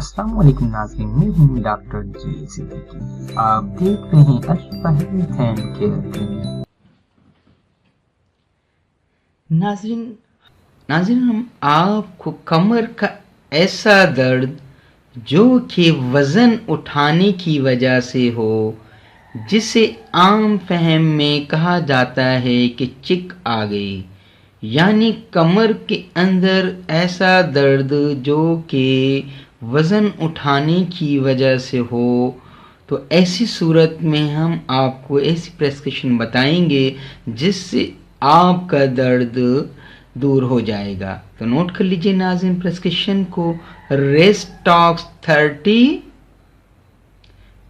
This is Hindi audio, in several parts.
वालेकुम नाज़रीन, मैं हूँ डॉक्टर जे सिद्दीकी आप देख रहे हैं अशफा हेल्थ एंड केयर नाजरीन नाजरीन, हम आपको कमर का ऐसा दर्द जो कि वज़न उठाने की वजह से हो, जिसे आम फहम में कहा जाता है कि चिक आ गई। यानी कमर के अंदर ऐसा दर्द जो कि वज़न उठाने की वजह से हो तो ऐसी सूरत में हम आपको ऐसी प्रेस्क्रिप्शन बताएँगे जिससे आपका दर्द दूर हो जाएगा। तो नोट कर लीजिए नाजिन प्रेस्क्रिप्शन को रेस्टॉक्स थर्टी।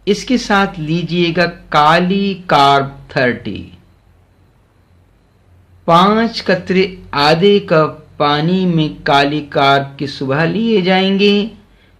इसके साथ लीजिएगा काली कार्ब थर्टी। पाँच कतरे आधे कप पानी में काली कार्ब की सुबह लिए जाएँगे।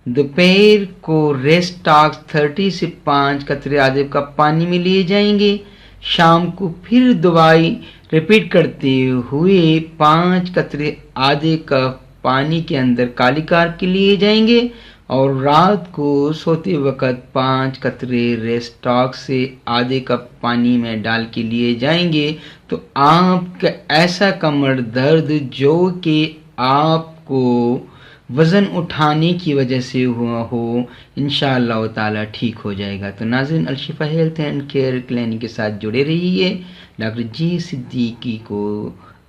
दोपहर को रेस्ट रेस्टॉक्स थर्टी से पाँच कतरे आधे कप पानी में लिए जाएँगे। शाम को फिर दवाई रिपीट करते हुए पाँच कतरे आधे कप पानी के अंदर काली कार के लिए जाएँगे और रात को सोते वक्त पाँच कतरे रेस्टॉक से आधे कप पानी में डाल के लिए जाएँगे। तो आपका ऐसा कमर दर्द जो कि आपको वज़न उठाने की वजह से हुआ हो इन ताला ठीक हो जाएगा। तो नाजिन Alshifa health and care clinic के साथ जुड़े रहिए। डॉक्टर जी सिद्दीकी को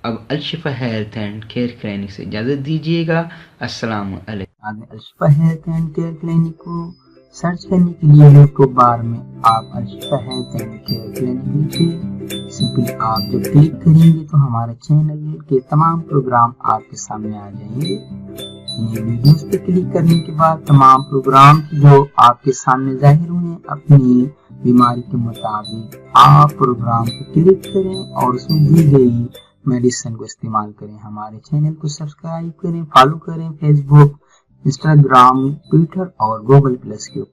अब Alshifa health and care clinic से इजाज़त दीजिएगा। अस्सलाम Alshifa health and care clinic को सर्च करने के लिए यूट्यूब बार में आप Alshifa health and care clinic simply आप जब क्लिक करेंगे तो हमारे चैनल के तमाम प्रोग्राम आपके सामने आ जाएँगे। वीडियोस पे क्लिक करने के बाद तमाम प्रोग्राम जो आपके सामने ज़ाहिर हुए अपनी बीमारी के मुताबिक आप प्रोग्राम पे क्लिक करें और उसमें दी गई मेडिसिन को इस्तेमाल करें। हमारे चैनल को सब्सक्राइब करें फॉलो करें फेसबुक इंस्टाग्राम ट्विटर और गूगल प्लस के